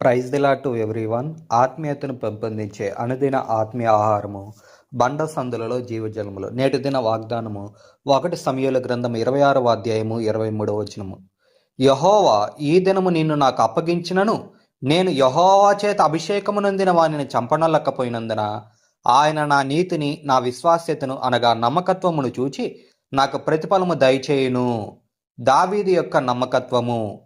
Praise దిలా to everyone. ఆత్మీయతను పెంపొందించే అనుదిన ఆత్మీయ ఆహారము బండ సందులలో జీవజలములు. నేటి దిన వాగ్దానము ఒకటి సమయుల గ్రంథం ఇరవై ఆరవ అధ్యాయము ఇరవై మూడవ వచనము. యహోవా ఈ దినము నిన్ను నాకు అప్పగించినను. నేను యహోవా చేత అభిషేకము నొందిన వానిని చంపనలక్కపోయినందున ఆయన నా నీతిని నా విశ్వాస్యతను అనగా నమ్మకత్వమును చూచి నాకు ప్రతిఫలము దయచేయును. దావీది యొక్క నమ్మకత్వము.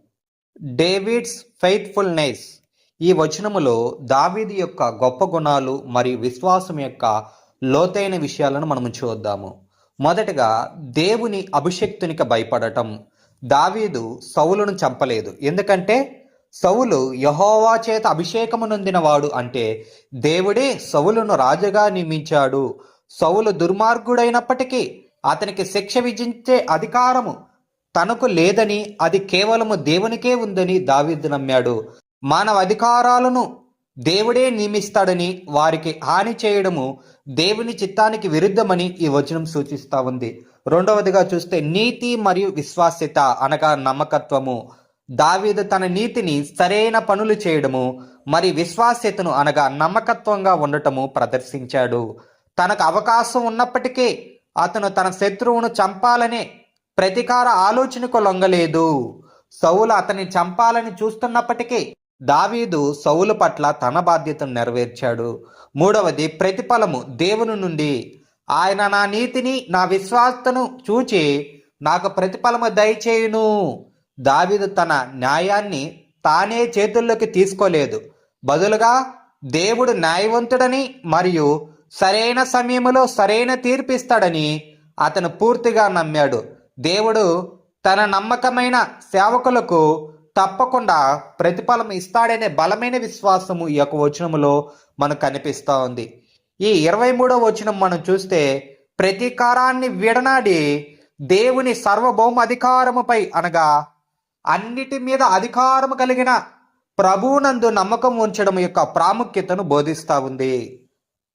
డేవిడ్స్ ఫెయిత్ఫుల్నెస్ ఈ వచనములో దావీది యొక్క గొప్ప గుణాలు మరియు విశ్వాసం యొక్క లోతైన విషయాలను మనము చూద్దాము. మొదటగా దేవుని అభిషక్తునికి భయపడటం. దావీదు సౌలును చంపలేదు. ఎందుకంటే సౌలు యహోవా చేత అభిషేకము నొందినవాడు అంటే దేవుడే సౌలును రాజుగా నియమించాడు. సౌలు దుర్మార్గుడైనప్పటికీ అతనికి శిక్ష విధించే అధికారము తనకు లేదని అది కేవలము దేవునికే ఉందని దావీదు నమ్మాడు. మానవ అధికారాలను దేవుడే నియమిస్తాడని వారికి హాని చేయడము దేవుని చిత్తానికి విరుద్ధమని ఈ వచనం సూచిస్తూ ఉంది. రెండవదిగా చూస్తే నీతి మరియు విశ్వాస్యత అనగా నమ్మకత్వము. దావీదు తన నీతిని సరైన పనులు చేయడము మరి విశ్వాస్యతను అనగా నమ్మకత్వంగా ఉండటము ప్రదర్శించాడు. తనకు అవకాశం ఉన్నప్పటికీ అతను తన శత్రువును చంపాలనే ప్రతీకార ఆలోచనకు లొంగలేదు. సౌలు అతన్ని చంపాలని చూస్తున్నప్పటికీ దావీదు సౌలు పట్ల తన బాధ్యతను నెరవేర్చాడు. మూడవది ప్రతిఫలము దేవుని నుండి. ఆయన నా నీతిని నా విశ్వాసతను చూచి నాకు ప్రతిఫలము దయచేయును. దావీదు తన న్యాయాన్ని తానే చేతుల్లోకి తీసుకోలేదు. బదులుగా దేవుడు న్యాయవంతుడని మరియు సరైన సమయంలో సరైన తీర్పిస్తాడని అతను పూర్తిగా నమ్మాడు. దేవుడు తన నమ్మకమైన సేవకులకు తప్పకుండా ప్రతిఫలం ఇస్తాడనే బలమైన విశ్వాసము ఈ యొక్క వచనములో మనకు కనిపిస్తూ ఉంది. ఈ ఇరవై మూడో వచనం మనం చూస్తే ప్రతీకారాన్ని విడనాడి దేవుని సార్వభౌమ అధికారముపై అనగా అన్నిటి మీద అధికారము కలిగిన ప్రభువునందు నమ్మకం ఉంచడం యొక్క ప్రాముఖ్యతను బోధిస్తూ ఉంది.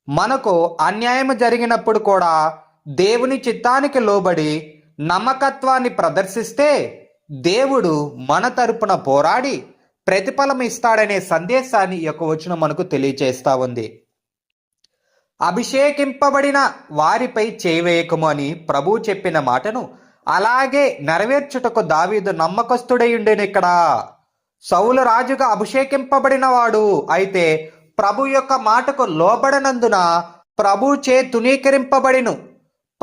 మనకు అన్యాయం జరిగినప్పుడు కూడా దేవుని చిత్తానికి లోబడి నమ్మకత్వాన్ని ప్రదర్శిస్తే దేవుడు మన తరపున పోరాడి ప్రతిఫలం ఇస్తాడనే సందేశాన్ని ఈ యొక్క వచనం మనకు తెలియచేస్తా ఉంది. అభిషేకింపబడిన వారిపై చేయవేయకము అని ప్రభు చెప్పిన మాటను అలాగే నెరవేర్చుటకు దావీదు నమ్మకస్తుడై ఉండేను ఇక్కడ. సౌలు రాజుగా అభిషేకింపబడిన వాడు అయితే ప్రభు యొక్క మాటకు లోబడనందున ప్రభు చే తునీకరింపబడిను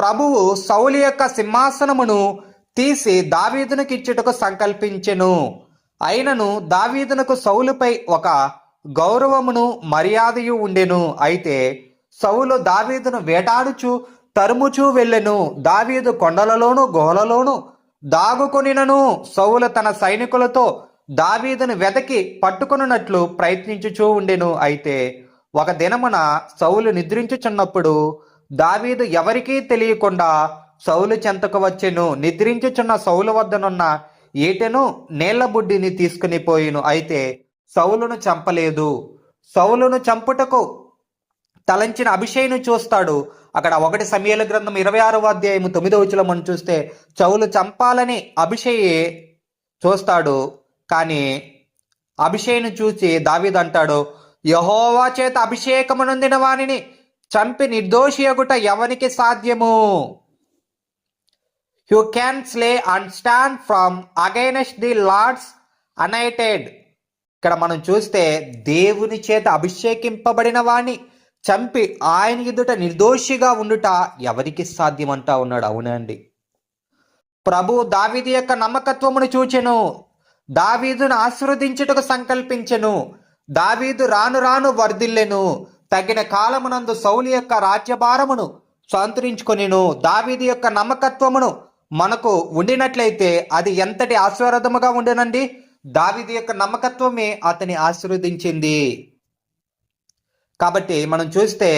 ప్రభువు సౌలు యొక్క సింహాసనమును తీసి దావీదునకు ఇచ్చుటకు సంకల్పించెను. అయినను దావీదునకు సౌలుపై ఒక గౌరవమును మర్యాదయు ఉండెను. అయితే సౌలు దావీదును వేటాడుచు తరుముచూ వెళ్ళెను. దావీదు కొండలలోను గుహలలోను దాగుకొనినను. సౌలు తన సైనికులతో దావీదును వెతకి పట్టుకొనున్నట్లు ప్రయత్నించుచూ ఉండెను. అయితే ఒక దినమున సౌలు నిద్రించుచున్నప్పుడు దావీదు ఎవరికీ తెలియకుండా సౌలు చెంతకు వచ్చెను. నిద్రించుచున్న సౌలు వద్దనున్న ఈటెను నీళ్ళ బుడ్డిని తీసుకుని పోయిను. అయితే సౌలును చంపలేదు. సౌలును చంపుటకు తలంచిన అభిషేను చూస్తాడు. అక్కడ ఒకటి సమయాల గ్రంథం ఇరవై ఆరవ అధ్యాయము తొమ్మిదవ వచనం మనం చూస్తే చౌలు చంపాలని అభిషేయి చూస్తాడు. కానీ అభిషేను చూసి దావీదు అంటాడు యహోవా చేత అభిషేకమునందిన వాణిని వానిని చంపి నిర్దోషి అగుట ఎవనికి సాధ్యము? You can slay and stand from against the lord's anointed ఇక్కడ మనం చూస్తే దేవుని చేత అభిషేకింపబడిన వాణ్ణి చంపి ఆయన ఎదుట నిర్దోషిగా ఉండుట ఎవరికి సాధ్యమంటా ఉన్నాడు? అవునండి ప్రభు దావీది యొక్క నమ్మకత్వమును చూచెను. దావీదును ఆశీర్వదించుటకు సంకల్పించెను. దావీదు రాను రాను వర్ధిల్లెను. తగిన కాలమునందు సౌలి యొక్క రాజ్యభారమును సంతరించుకొనిను దావీది యొక్క నమ్మకత్వమును మనకు ఉండినట్లయితే అది ఎంతటి ఆశీర్వాదముగా ఉండనండి? దావీదు యొక్క నమ్మకత్వమే అతని ఆశీర్వదించింది. కాబట్టి మనం చూస్తే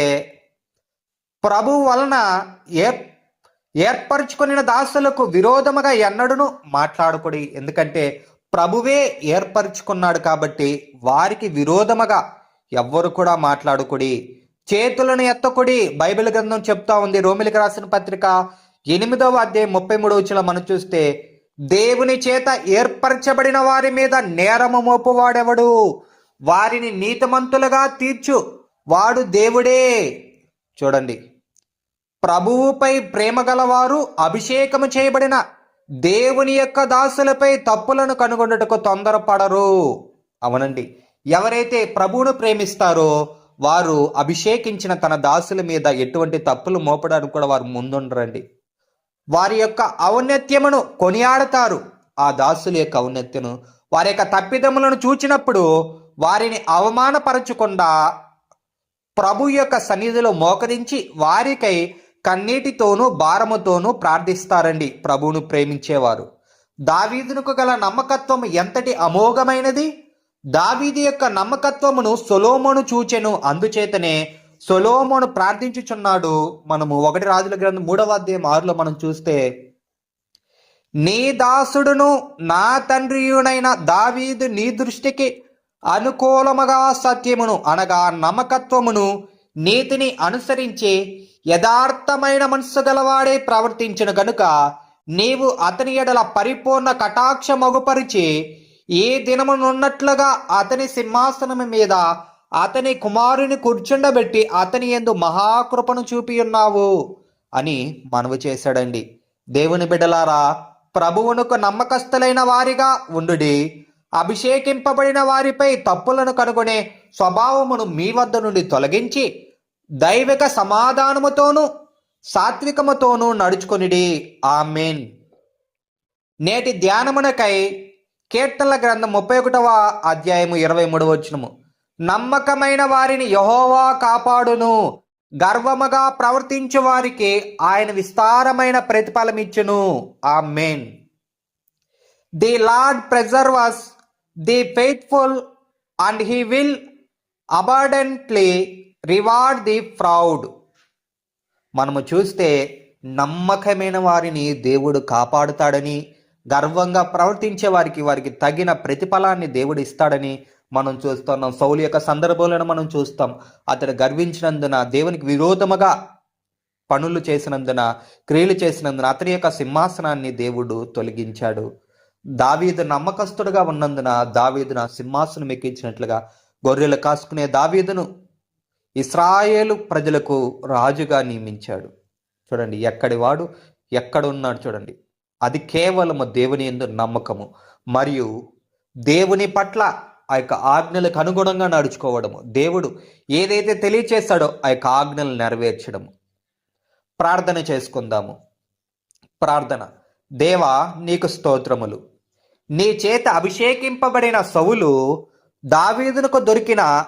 ప్రభు వలన ఏ ఏర్పరచుకుని దాసులకు విరోధముగా ఎన్నడూను మాట్లాడకూడదు. ఎందుకంటే ప్రభువే ఏర్పరచుకున్నాడు కాబట్టి వారికి విరోధముగా ఎవ్వరు కూడా మాట్లాడుకుడి. చేతులను ఎత్తకుడి. బైబిల్ గ్రంథం చెప్తా ఉంది. రోమిలికి రాసిన పత్రిక ఎనిమిదవ అధ్యాయం ముప్పై మూడవ మనం చూస్తే దేవుని చేత ఏర్పరచబడిన వారి మీద నేరము మోపువాడెవడు? వారిని నీతిమంతులుగా తీర్చు. వాడు దేవుడే. చూడండి. ప్రభువుపై ప్రేమ గలవారు అభిషేకము చేయబడిన దేవుని యొక్క దాసులపై తప్పులను కనుగొనుటకు తొందరపడరు. అవునండి. ఎవరైతే ప్రభువును ప్రేమిస్తారో వారు అభిషేకించిన తన దాసుల మీద ఎటువంటి తప్పులు మోపడానికి కూడా వారు ముందుండరండి. వారి యొక్క ఔన్నత్యమును కొనియాడతారు. ఆ దాసుల యొక్క ఔన్నత్యను వారి యొక్క తప్పిదములను చూచినప్పుడు వారిని అవమానపరచకుండా ప్రభు యొక్క సన్నిధిలో మోకరించి వారికై కన్నీటితోనూ భారముతోనూ ప్రార్థిస్తారండి ప్రభువును ప్రేమించేవారు. దావీదునకు గల నమ్మకత్వం ఎంతటి అమోఘమైనది? దావీది యొక్క నమ్మకత్వమును సొలోమోను చూచెను. అందుచేతనే సొలోమోను ప్రార్థించుచున్నాడు. మనము ఒకటి రాజుల గ్రంథం మూడవ అధ్యాయం ఆరులో మనం చూస్తే నీ దాసుడును నా తండ్రియునైన దావీదు నీ దృష్టికి అనుకూలముగా సత్యమును అనగా నమ్మకత్వమును నీతిని అనుసరించి యథార్థమైన మనస్సు గలవాడే ప్రవర్తించిన. గనుక నీవు అతని ఎడల పరిపూర్ణ కటాక్ష మగుపరిచి ఈ దినమునున్నట్లుగా అతని సింహాసనము మీద అతని కుమారుని కూర్చుండబెట్టి అతని ఎందు మహాకృపను చూపి ఉన్నావు అని మనవి చేశాడండి. దేవుని బిడ్డలారా ప్రభువునకు నమ్మకస్తులైన వారిగా ఉండుడి. అభిషేకింపబడిన వారిపై తప్పులను కనుగొనే స్వభావమును మీ వద్ద నుండి తొలగించి దైవిక సమాధానముతోనూ సాత్వికముతోనూ నడుచుకొనిడి. ఆమెన్. నేటి ధ్యానమునకై కీర్తనల గ్రంథం ముప్పై ఒకటవ అధ్యాయము ఇరవై మూడవ వచనము. నమ్మకమైన వారిని యహోవా కాపాడును. గర్వముగా ప్రవర్తించు వారికి ఆయన విస్తారమైన ప్రతిఫలం ఇచ్చును. ఆ main the Lord preserves the faithful and he will abundantly reward the proud. మనము చూస్తే నమ్మకమైన వారిని దేవుడు కాపాడుతాడని గర్వంగా ప్రవర్తించే వారికి వారికి తగిన ప్రతిఫలాన్ని దేవుడు ఇస్తాడని మనం చూస్తున్నాం. సౌలు యొక్క సందర్భంలో మనం చూస్తాం. అతడు గర్వించినందున దేవునికి విరోధముగా పనులు చేసినందున క్రియలు చేసినందున అతని యొక్క సింహాసనాన్ని దేవుడు తొలగించాడు. దావీదు నమ్మకస్తుడుగా ఉన్నందున దావీదున సింహాసనం ఎక్కించినట్లుగా గొర్రెలు కాసుకునే దావీదును ఇస్రాయేలు ప్రజలకు రాజుగా నియమించాడు. చూడండి ఎక్కడి వాడు ఎక్కడ ఉన్నాడు చూడండి. అది కేవలము దేవుని ఎందు నమ్మకము. మరియు దేవుని పట్ల ఆ యొక్క ఆజ్ఞలకు అనుగుణంగా నడుచుకోవడము. దేవుడు ఏదైతే తెలియచేస్తాడో ఆ యొక్క ఆజ్ఞలు నెరవేర్చడము. ప్రార్థన చేసుకుందాము. ప్రార్థన. దేవా నీకు స్తోత్రములు. నీ చేత అభిషేకింపబడిన సవులు దావీదునకు దొరికిన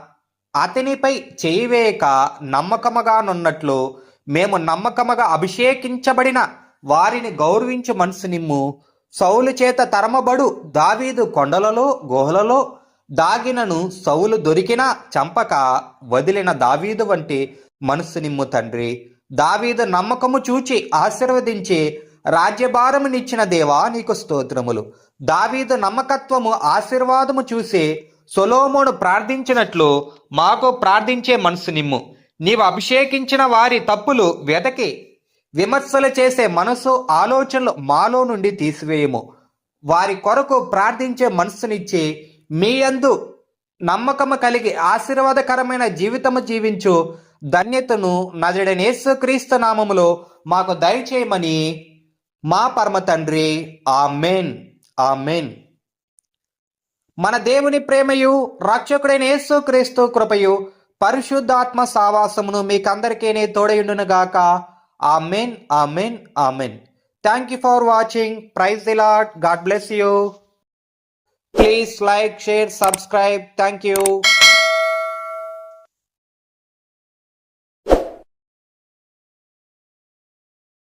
అతనిపై చేయివేయక నమ్మకముగానున్నట్లు మేము నమ్మకముగా అభిషేకించబడిన వారిని గౌరవించు మనసు నిమ్ము. సౌలు చేత తరమబడు దావీదు కొండలలో గుహలలో దాగినను సౌలు దొరికినా చంపక వదిలిన దావీదు వంటి మనస్సు నిమ్ము తండ్రి. దావీదు నమ్మకము చూచి ఆశీర్వదించి రాజ్యభారమునిచ్చిన దేవా నీకు స్తోత్రములు. దావీదు నమ్మకత్వము ఆశీర్వాదము చూసి సొలోమోను ప్రార్థించినట్లు మాకు ప్రార్థించే మనసు నిమ్ము. నీవు అభిషేకించిన వారి తప్పులు వెతకి విమర్శలు చేసే మనసు ఆలోచనలు మాలో నుండి తీసివేయము. వారి కొరకు ప్రార్థించే మనస్సునిచ్చి మీ యందు నమ్మకము కలిగి ఆశీర్వాదకరమైన జీవితము జీవించు. ధన్యతను నజడనేసు క్రీస్తు నామములో మాకు దయచేయమని మా పరమ తండ్రి. ఆమెన్. ఆమెన్. మన దేవుని ప్రేమయు రక్షకుడైన యేసు క్రీస్తు కృపయు పరిశుద్ధాత్మ సావాసమును మీకందరికీ తోడయుండునుగాక. Amen, Amen, Amen. Thank you for watching. Praise the Lord. God bless you. Please like, share, subscribe. Thank you.